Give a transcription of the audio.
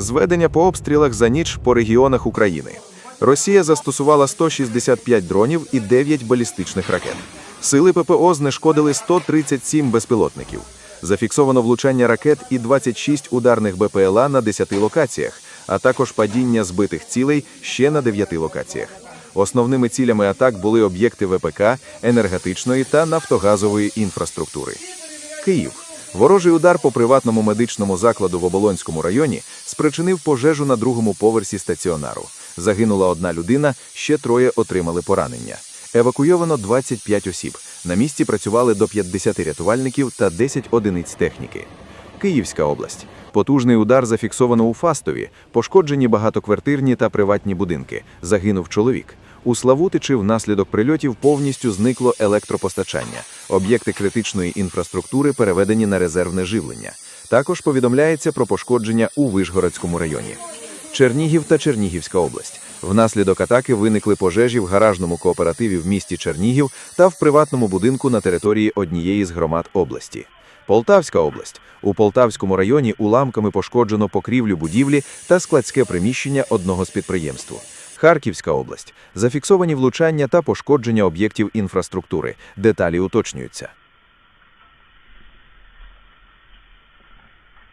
Зведення по обстрілах за ніч по регіонах України. Росія застосувала 165 дронів і 9 балістичних ракет. Сили ППО знешкодили 137 безпілотників. Зафіксовано влучання ракет і 26 ударних БПЛА на 10 локаціях, а також падіння збитих цілей ще на 9 локаціях. Основними цілями атак були об'єкти ВПК, енергетичної та нафтогазової інфраструктури. Київ. Ворожий удар по приватному медичному закладу в Оболонському районі спричинив пожежу на другому поверсі стаціонару. Загинула одна людина, ще троє отримали поранення. Евакуйовано 25 осіб. На місці працювали до 50 рятувальників та 10 одиниць техніки. Київська область. Потужний удар зафіксовано у Фастові, пошкоджені багатоквартирні та приватні будинки. Загинув чоловік. У Славутичі внаслідок прильотів повністю зникло електропостачання. Об'єкти критичної інфраструктури переведені на резервне живлення. Також повідомляється про пошкодження у Вишгородському районі. Чернігів та Чернігівська область. Внаслідок атаки виникли пожежі в гаражному кооперативі в місті Чернігів та в приватному будинку на території однієї з громад області. Полтавська область. У Полтавському районі уламками пошкоджено покрівлю будівлі та складське приміщення одного з підприємств. Харківська область. Зафіксовані влучання та пошкодження об'єктів інфраструктури. Деталі уточнюються.